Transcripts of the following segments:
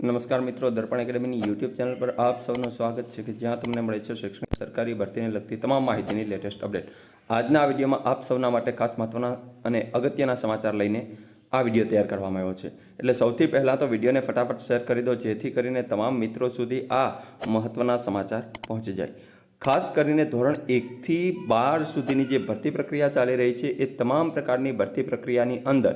નમસ્કાર મિત્રો, દર્પણ એકેડમીની YouTube channel પર આપ સૌનું સ્વાગત છે કે જ્યાં તમને મળે છે શૈક્ષણિક સરકારી ભરતીને લગતી તમામ માહિતીની લેટેસ્ટ અપડેટ આજના આ વિડીયોમાં આપ સૌના માટે ખાસ મહત્વના અને અગત્યના સમાચાર લઈને આ વીડિયો તૈયાર કરવામાં આવ્યો છે. એટલે સૌથી પહેલાં તો વિડીયોને ફટાફટ શેર કરી દો, જેથી કરીને તમામ મિત્રો સુધી આ મહત્ત્વના સમાચાર પહોંચી જાય. ખાસ કરીને ધોરણ એકથી બાર સુધીની જે ભરતી પ્રક્રિયા ચાલી રહી છે, એ તમામ પ્રકારની ભરતી પ્રક્રિયાની અંદર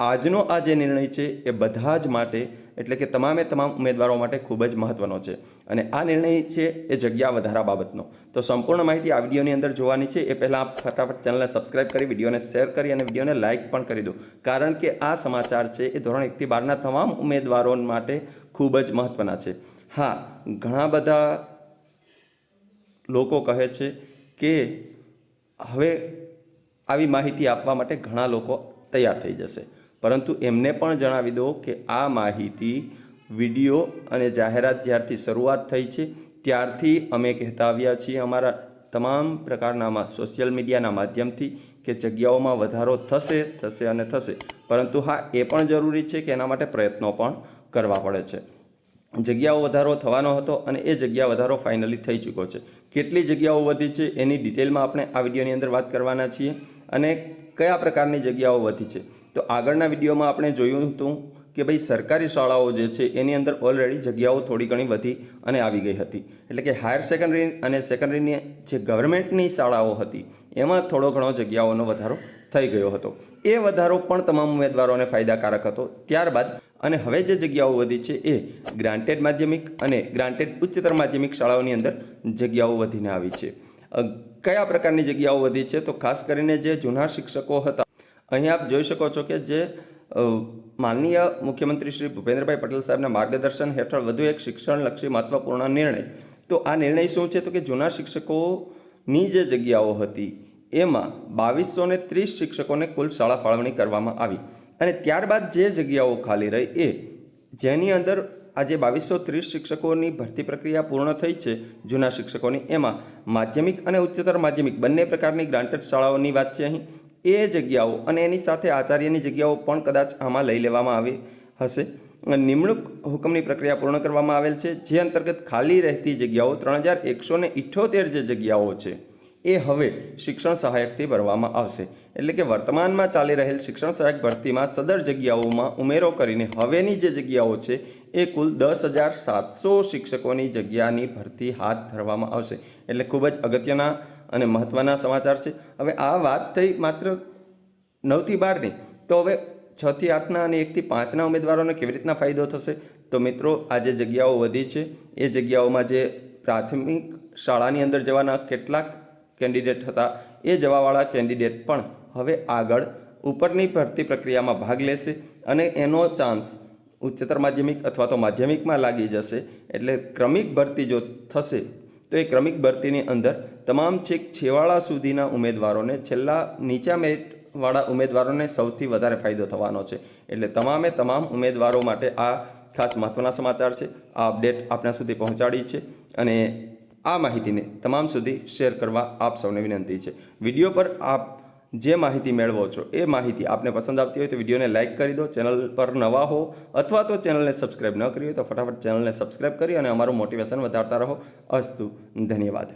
આજનો આ જે નિર્ણય છે એ બધા જ માટે, એટલે કે તમામે તમામ ઉમેદવારો માટે ખૂબ જ મહત્વનો છે. અને આ નિર્ણય છે એ જગ્યા વધારા બાબતનો. તો સંપૂર્ણ માહિતી આ વિડીયોની અંદર જોવાની છે. એ પહેલાં આપ ફટાફટ ચેનલને સબસ્ક્રાઇબ કરી, વિડીયોને શેર કરી અને વિડીયોને લાઇક પણ કરી દો. કારણ કે આ સમાચાર છે એ ધોરણ એકથી બારના તમામ ઉમેદવારો માટે ખૂબ જ મહત્વના છે. હા, ઘણા બધા લોકો કહે છે કે હવે આવી માહિતી આપવા માટે ઘણા લોકો તૈયાર થઈ જશે. પરંતુ એમને પણ જણાવી દો કે આ માહિતી વીડિયો અને જાહેરાત જ્યારથી શરૂઆત થઈ છે, ત્યારથી અમે કહેતા આવ્યા છીએ અમારા તમામ પ્રકારના સોશિયલ મીડિયાના માધ્યમથી કે જગ્યાઓમાં વધારો થશે થશે અને થશે. પરંતુ હા, એ પણ જરૂરી છે કે એના માટે પ્રયત્નો પણ કરવા પડે છે. જગ્યાઓ વધારો થવાનો હતો અને એ જગ્યા વધારો ફાઇનલી થઈ ચૂક્યો છે. કેટલી જગ્યાઓ વધી છે એની ડિટેલમાં આપણે આ વિડીયોની અંદર વાત કરવાના છીએ અને કયા પ્રકારની જગ્યાઓ વધી છે. તો આગળના વિડીયોમાં આપણે જોયું હતું કે ભાઈ સરકારી શાળાઓ જે છે, એની અંદર ઓલરેડી જગ્યાઓ થોડી ઘણી વધી અને આવી ગઈ હતી. એટલે કે હાયર સેકન્ડરી અને સેકન્ડરીની જે ગવર્મેન્ટની શાળાઓ હતી, એમાં થોડો ઘણો જગ્યાઓનો વધારો થઈ ગયો હતો. એ વધારો પણ તમામ ઉમેદવારોને ફાયદાકારક હતો. ત્યારબાદ અને હવે જે જગ્યાઓ વધી છે એ ગ્રાન્ટેડ માધ્યમિક અને ગ્રાન્ટેડ ઉચ્ચતર માધ્યમિક શાળાઓની અંદર જગ્યાઓ વધીને આવી છે. કયા પ્રકારની જગ્યાઓ વધી છે? તો ખાસ કરીને જે જૂના શિક્ષકો હતા અહીં આપ જોઈ શકો છો કે જે માનનીય મુખ્યમંત્રી શ્રી ભૂપેન્દ્રભાઈ પટેલ સાહેબના માર્ગદર્શન હેઠળ વધુ એક શિક્ષણલક્ષી મહત્વપૂર્ણ નિર્ણય. તો આ નિર્ણય શું છે? તો કે જૂના શિક્ષકોની જે જગ્યાઓ હતી, એમાં બાવીસો ને ત્રીસ શિક્ષકોને કુલ શાળા ફાળવણી કરવામાં આવી. અને ત્યારબાદ જે જગ્યાઓ ખાલી રહી એ, જેની અંદર આજે બાવીસો ત્રીસ શિક્ષકોની ભરતી પ્રક્રિયા પૂર્ણ થઈ છે જૂના શિક્ષકોની, એમાં માધ્યમિક અને ઉચ્ચતર માધ્યમિક બંને પ્રકારની ગ્રાન્ટેડ શાળાઓની વાત છે અહીં. એ જગ્યાઓ અને એની સાથે આચાર્યની જગ્યાઓ પણ કદાચ આમાં લઈ લેવામાં આવી હશે. નિમણૂક હુકમની પ્રક્રિયા પૂર્ણ કરવામાં આવેલ છે. જે અંતર્ગત ખાલી રહેતી જગ્યાઓ ત્રણ હજાર એકસો ને જે જગ્યાઓ છે, એ હવે શિક્ષણ સહાયકથી ભરવામાં આવશે. એટલે કે વર્તમાનમાં ચાલી રહેલ શિક્ષણ સહાયક ભરતીમાં સદર જગ્યાઓમાં ઉમેરો કરીને હવેની જે જગ્યાઓ છે, એ કુલ દસ હજાર સાતસો શિક્ષકોની જગ્યાની ભરતી હાથ ધરવામાં આવશે. એટલે ખૂબ જ અગત્યના અને મહત્ત્વના સમાચાર છે. હવે આ વાત થઈ માત્ર નવથી બારની, તો હવે છથી આઠના અને એકથી પાંચના ઉમેદવારોને કેવી રીતના ફાયદો થશે? તો મિત્રો આ જે જગ્યાઓ વધી છે. એ જગ્યાઓમાં જે પ્રાથમિક શાળાની અંદર જવાના કેટલાક કેન્ડિડેટ હતા, એ જવાવાળા કેન્ડિડેટ પણ હવે આગળ ઉપરની ભરતી પ્રક્રિયામાં ભાગ લેશે અને એનો ચાન્સ ઉચ્ચતર માધ્યમિક અથવા તો માધ્યમિકમાં લાગી જશે. એટલે ક્રમિક ભરતી જો થશે તો એ ક્રમિક ભરતીની અંદર તમામ છેક છેવાડા સુધીના ઉમેદવારોને, છેલ્લા નીચા મેરિટવાળા ઉમેદવારોને સૌથી વધારે ફાયદો થવાનો છે. એટલે તમામે તમામ ઉમેદવારો માટે આ ખાસ મહત્ત્વના સમાચાર છે. આ અપડેટ આપણા સુધી પહોંચાડી છે અને આ માહિતીને તમામ સુધી શેર કરવા આપ સૌને વિનંતી છે. વીડિયો પર આપ જે માહિતી મેળવો છો એ માહિતી આપને પસંદ આવતી હોય તો વિડીયોને લાઇક કરી દો, ચેનલ પર નવા હો અથવા તો ચેનલને સબસ્ક્રાઇબ ન કરી હોય તો ફટાફટ ચેનલને સબસ્ક્રાઇબ કરી અને અમારું મોટિવેશન વધારતા રહો. અસ્તુ, ધન્યવાદ.